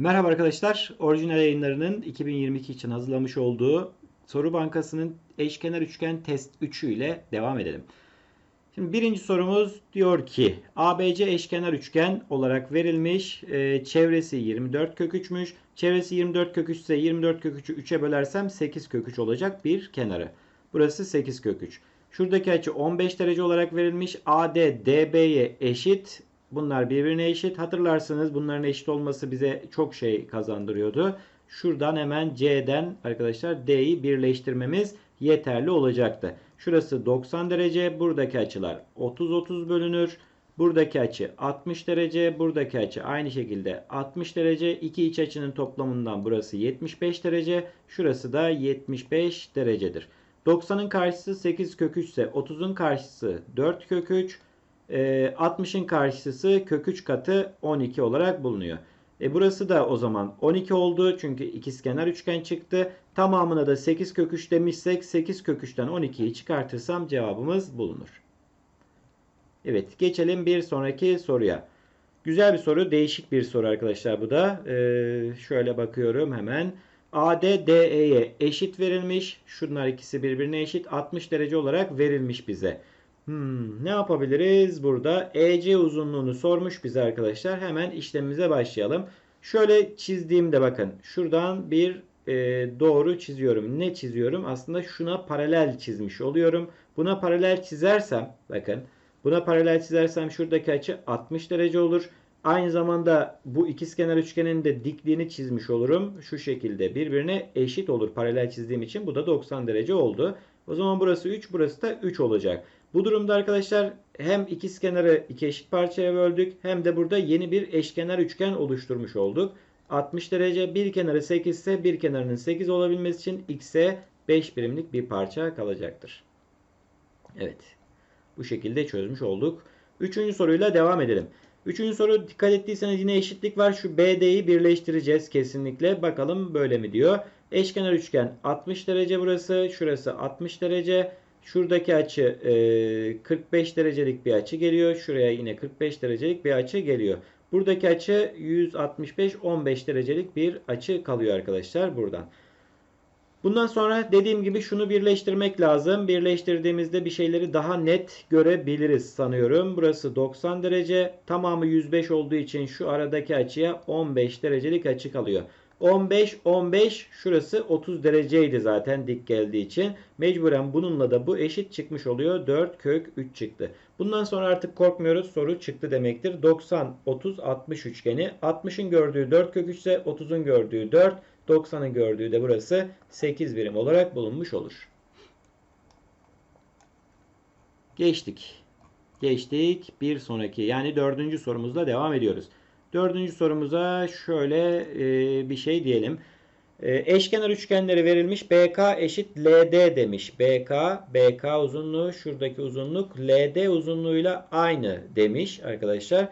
Merhaba arkadaşlar. Orijinal yayınlarının 2022 için hazırlamış olduğu soru bankasının eşkenar üçgen test 3'ü ile devam edelim. Şimdi birinci sorumuz diyor ki ABC eşkenar üçgen olarak verilmiş. E, çevresi 24 kök 3'müş. Çevresi 24 kök 3 ise 24 kök 3'ü 3'e bölersem 8 kök 3 olacak bir kenarı. Burası 8 kök 3. Şuradaki açı 15 derece olarak verilmiş. AD DB'ye eşit. Bunlar birbirine eşit. Hatırlarsınız bunların eşit olması bize çok şey kazandırıyordu. Şuradan hemen C'den arkadaşlar D'yi birleştirmemiz yeterli olacaktı. Şurası 90 derece. Buradaki açılar 30-30 bölünür. Buradaki açı 60 derece. Buradaki açı aynı şekilde 60 derece. İki iç açının toplamından burası 75 derece. Şurası da 75 derecedir. 90'ın karşısı 8 kök 3 ise 30'un karşısı 4 kök 3. 60'ın karşısı kök 3 katı 12 olarak bulunuyor. E burası da o zaman 12 oldu. Çünkü ikizkenar üçgen çıktı. Tamamına da 8 kök 3 demişsek 8 kök 3'ten 12'yi çıkartırsam cevabımız bulunur. Evet geçelim bir sonraki soruya. Güzel bir soru. Değişik bir soru arkadaşlar bu da. Ee, şöyle bakıyorum hemen. AD DE'ye eşit verilmiş. Şunlar ikisi birbirine eşit. 60 derece olarak verilmiş bize. Hmm, ne yapabiliriz burada? EC uzunluğunu sormuş bize arkadaşlar. Hemen işlemimize başlayalım. Şöyle çizdiğimde bakın. Şuradan bir e, doğru çiziyorum. Ne çiziyorum? Aslında şuna paralel çizmiş oluyorum. Buna paralel çizersem bakın. Buna paralel çizersem şuradaki açı 60 derece olur. Aynı zamanda bu ikizkenar üçgenin de dikliğini çizmiş olurum. Şu şekilde birbirine eşit olur paralel çizdiğim için. Bu da 90 derece oldu. O zaman burası 3, burası da 3 olacak. Bu durumda arkadaşlar hem ikizkenarı iki eşit parçaya böldük hem de burada yeni bir eşkenar üçgen oluşturmuş olduk. 60 derece bir kenarı 8 ise bir kenarının 8 olabilmesi için x'e 5 birimlik bir parça kalacaktır. Evet. Bu şekilde çözmüş olduk. Üçüncü soruyla devam edelim. Üçüncü soru dikkat ettiyseniz yine eşitlik var. Şu BD'yi birleştireceğiz kesinlikle. Bakalım böyle mi diyor. Eşkenar üçgen 60 derece burası. Şurası 60 derece. Şuradaki açı e, 45 derecelik bir açı geliyor. Şuraya yine 45 derecelik bir açı geliyor. Buradaki açı 165-15 derecelik bir açı kalıyor arkadaşlar buradan. Bundan sonra dediğim gibi şunu birleştirmek lazım. Birleştirdiğimizde bir şeyleri daha net görebiliriz sanıyorum. Burası 90 derece. Tamamı 105 olduğu için şu aradaki açıya 15 derecelik açı kalıyor. 15, 15 şurası 30 dereceydi zaten dik geldiği için. Mecburen bununla da bu eşit çıkmış oluyor. 4 kök 3 çıktı. Bundan sonra artık korkmuyoruz. Soru çıktı demektir. 90, 30, 60 üçgeni. 60'ın gördüğü 4 kök 3 ise 30'un gördüğü 4. 90'ın gördüğü de burası 8 birim olarak bulunmuş olur. Geçtik. Geçtik. Bir sonraki yani dördüncü sorumuzla devam ediyoruz. Dördüncü sorumuza şöyle e, bir şey diyelim. E, eşkenar üçgenleri verilmiş. BK eşit LD demiş. BK, BK uzunluğu şuradaki uzunluk LD uzunluğuyla aynı demiş arkadaşlar.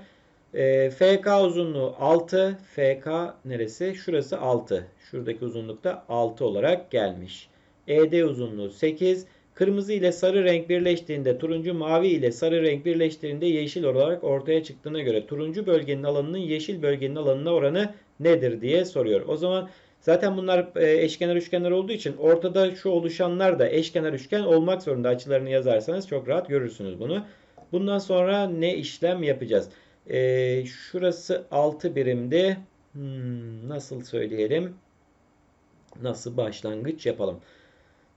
E, FK uzunluğu 6. FK neresi? Şurası 6. Şuradaki uzunluk da 6 olarak gelmiş. ED uzunluğu 8. Kırmızı ile sarı renk birleştiğinde turuncu mavi ile sarı renk birleştiğinde yeşil olarak ortaya çıktığına göre turuncu bölgenin alanının yeşil bölgenin alanına oranı nedir diye soruyor. O zaman zaten bunlar e, eşkenar üçgenler olduğu için ortada şu oluşanlar da eşkenar üçgen olmak zorunda. Açılarını yazarsanız çok rahat görürsünüz bunu. Bundan sonra ne işlem yapacağız? Ee, şurası 6 birimdi. Hmm, nasıl söyleyelim? Nasıl başlangıç yapalım?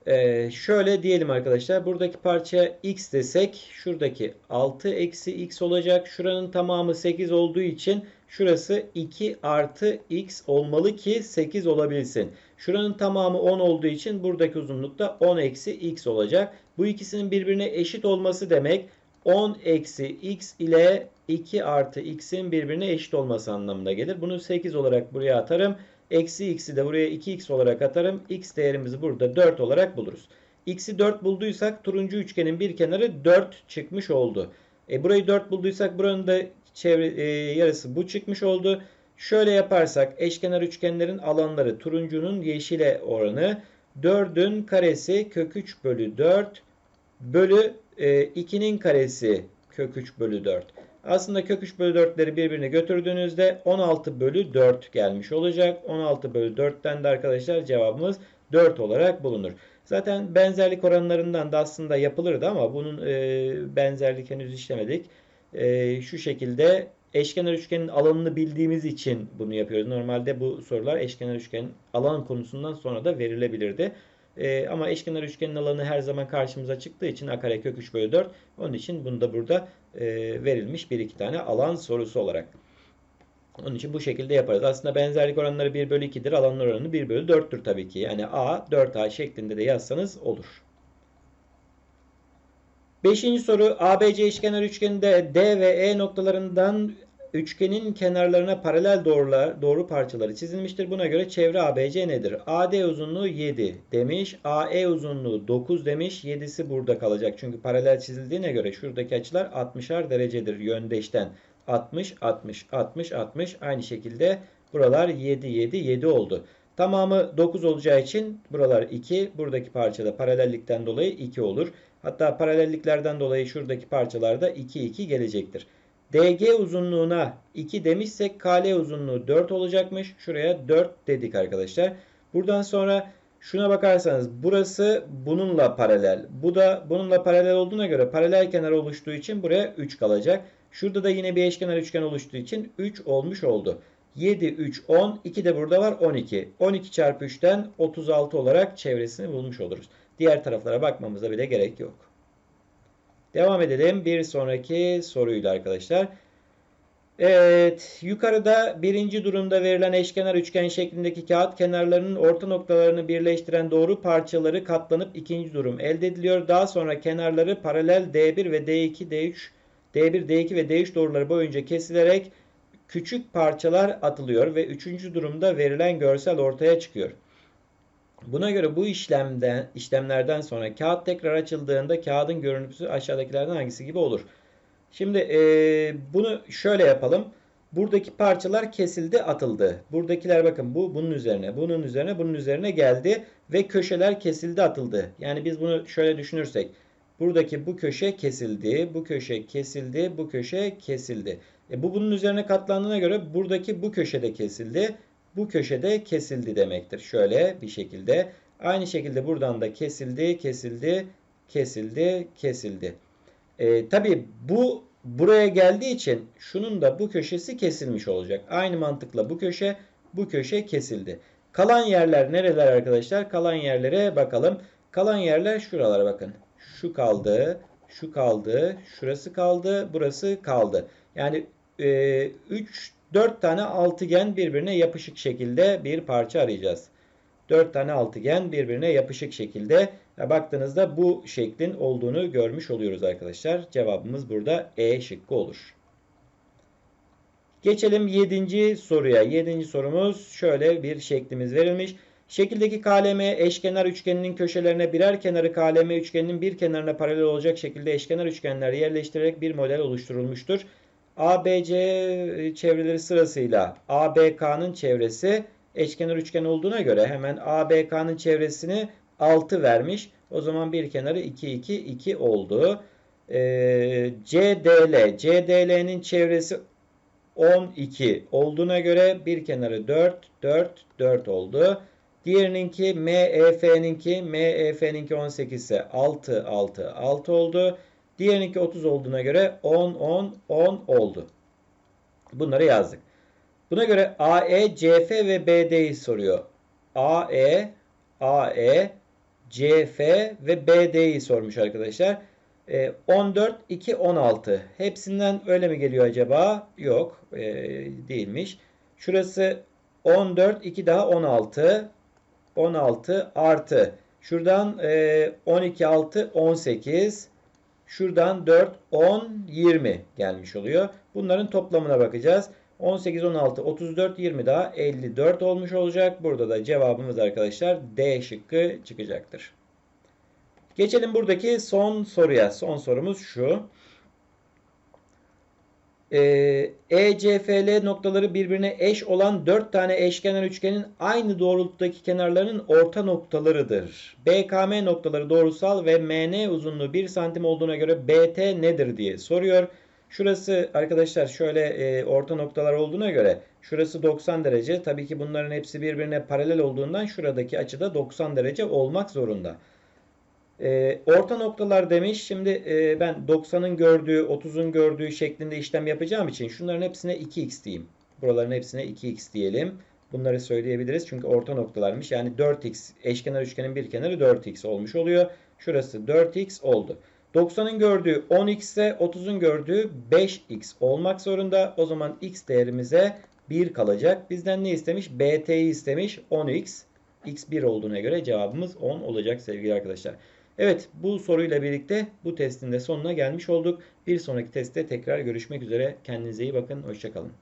Ee, şöyle diyelim arkadaşlar. Buradaki parçaya x desek şuradaki 6 eksi x olacak. Şuranın tamamı 8 olduğu için şurası 2 artı x olmalı ki 8 olabilsin. Şuranın tamamı 10 olduğu için buradaki uzunluk da 10 eksi x olacak. Bu ikisinin birbirine eşit olması demek 10 eksi x ile 2 artı x'in birbirine eşit olması anlamına gelir. Bunu 8 olarak buraya atarım. Eksi x'i de buraya 2x olarak atarım. x değerimizi burada 4 olarak buluruz. x'i 4 bulduysak turuncu üçgenin bir kenarı 4 çıkmış oldu. E, burayı 4 bulduysak buranın da çevre, e, yarısı bu çıkmış oldu. Şöyle yaparsak eşkenar üçgenlerin alanları turuncunun yeşile oranı 4'ün karesi kök 3 bölü 4 bölü e, 2'nin karesi kök 3 bölü 4. Aslında kök 3 bölü 4'leri birbirine götürdüğünüzde 16 bölü 4 gelmiş olacak. 16 bölü 4'ten de arkadaşlar cevabımız 4 olarak bulunur. Zaten benzerlik oranlarından da aslında yapılırdı ama bunun e, benzerlik henüz işlemedik. E, şu şekilde eşkenar üçgenin alanını bildiğimiz için bunu yapıyoruz. Normalde bu sorular eşkenar üçgenin alan konusundan sonra da verilebilirdi. E, ama eşkenar üçgenin alanı her zaman karşımıza çıktığı için a kare kök 3 bölü 4. Onun için bunu da burada e, verilmiş bir iki tane alan sorusu olarak. Onun için bu şekilde yaparız. Aslında benzerlik oranları 1 bölü 2'dir. Alanlar oranı 1 bölü 4'tür tabii ki. Yani A 4A şeklinde de yazsanız olur. Beşinci soru ABC eşkenar üçgeninde D ve E noktalarından üçgenin kenarlarına paralel doğrular, doğru parçaları çizilmiştir. Buna göre çevre ABC nedir? AD uzunluğu 7 demiş. AE uzunluğu 9 demiş. 7'si burada kalacak. Çünkü paralel çizildiğine göre şuradaki açılar 60'ar derecedir yöndeşten. 60, 60, 60, 60. Aynı şekilde buralar 7, 7, 7 oldu. Tamamı 9 olacağı için buralar 2. Buradaki parçada paralellikten dolayı 2 olur. Hatta paralelliklerden dolayı şuradaki parçalarda 2, 2 gelecektir. DG uzunluğuna 2 demişsek KL uzunluğu 4 olacakmış. Şuraya 4 dedik arkadaşlar. Buradan sonra şuna bakarsanız burası bununla paralel. Bu da bununla paralel olduğuna göre paralel kenar oluştuğu için buraya 3 kalacak. Şurada da yine bir eşkenar üçgen oluştuğu için 3 olmuş oldu. 7, 3, 10. 2 de burada var 12. 12 çarpı 3'ten 36 olarak çevresini bulmuş oluruz. Diğer taraflara bakmamıza bile gerek yok. Devam edelim bir sonraki soruyla arkadaşlar. Evet, yukarıda birinci durumda verilen eşkenar üçgen şeklindeki kağıt kenarlarının orta noktalarını birleştiren doğru parçaları katlanıp ikinci durum elde ediliyor. Daha sonra kenarları paralel D1 ve D2, D3, D1, D2 ve D3 doğruları boyunca kesilerek küçük parçalar atılıyor ve üçüncü durumda verilen görsel ortaya çıkıyor. Buna göre bu işlemden işlemlerden sonra kağıt tekrar açıldığında kağıdın görüntüsü aşağıdakilerden hangisi gibi olur? Şimdi e, bunu şöyle yapalım. Buradaki parçalar kesildi, atıldı. Buradakiler bakın bu bunun üzerine, bunun üzerine, bunun üzerine geldi ve köşeler kesildi, atıldı. Yani biz bunu şöyle düşünürsek. Buradaki bu köşe kesildi, bu köşe kesildi, bu köşe kesildi. E bu bunun üzerine katlandığına göre buradaki bu köşede kesildi bu köşede kesildi demektir. Şöyle bir şekilde. Aynı şekilde buradan da kesildi, kesildi, kesildi, kesildi. E, Tabi bu buraya geldiği için şunun da bu köşesi kesilmiş olacak. Aynı mantıkla bu köşe, bu köşe kesildi. Kalan yerler nereler arkadaşlar? Kalan yerlere bakalım. Kalan yerler şuralara bakın. Şu kaldı, şu kaldı, şurası kaldı, burası kaldı. Yani 3 e, 4 tane altıgen birbirine yapışık şekilde bir parça arayacağız. 4 tane altıgen birbirine yapışık şekilde baktığınızda bu şeklin olduğunu görmüş oluyoruz arkadaşlar. Cevabımız burada E şıkkı olur. Geçelim 7. soruya. 7. sorumuz şöyle bir şeklimiz verilmiş. Şekildeki KLM eşkenar üçgeninin köşelerine birer kenarı KLM üçgeninin bir kenarına paralel olacak şekilde eşkenar üçgenler yerleştirerek bir model oluşturulmuştur. ABC e, çevreleri sırasıyla ABK'nın çevresi eşkenar üçgen olduğuna göre hemen ABK'nın çevresini 6 vermiş. O zaman bir kenarı 2 2 2 oldu. Ee, CDL CDL'nin çevresi 12 olduğuna göre bir kenarı 4 4 4 oldu. Diğerininki MEF'ninki MEF'ninki 18 ise 6 6 6 oldu. Diğerininki 30 olduğuna göre 10, 10, 10 oldu. Bunları yazdık. Buna göre AE, CF ve BD'yi soruyor. AE, AE, CF ve BD'yi sormuş arkadaşlar. 14, 2, 16. Hepsinden öyle mi geliyor acaba? Yok. E, değilmiş. Şurası 14, 2 daha 16. 16 artı. Şuradan 12, 6, 18. Şuradan 4, 10, 20 gelmiş oluyor. Bunların toplamına bakacağız. 18, 16, 34, 20 daha 54 olmuş olacak. Burada da cevabımız arkadaşlar D şıkkı çıkacaktır. Geçelim buradaki son soruya. Son sorumuz şu. Ee, ECFL noktaları birbirine eş olan 4 tane eşkenar üçgenin aynı doğrultudaki kenarlarının orta noktalarıdır. BKM noktaları doğrusal ve MN uzunluğu 1 santim olduğuna göre BT nedir diye soruyor. Şurası arkadaşlar şöyle e, orta noktalar olduğuna göre şurası 90 derece. Tabii ki bunların hepsi birbirine paralel olduğundan şuradaki açı da 90 derece olmak zorunda. E, orta noktalar demiş. Şimdi e, ben 90'ın gördüğü, 30'un gördüğü şeklinde işlem yapacağım için şunların hepsine 2x diyeyim. Buraların hepsine 2x diyelim. Bunları söyleyebiliriz çünkü orta noktalarmış. Yani 4x eşkenar üçgenin bir kenarı 4x olmuş oluyor. Şurası 4x oldu. 90'ın gördüğü 10x ise 30'un gördüğü 5x olmak zorunda. O zaman x değerimize 1 kalacak. Bizden ne istemiş? BT'yi istemiş 10x. x 1 olduğuna göre cevabımız 10 olacak sevgili arkadaşlar. Evet bu soruyla birlikte bu testin de sonuna gelmiş olduk. Bir sonraki testte tekrar görüşmek üzere. Kendinize iyi bakın. Hoşçakalın.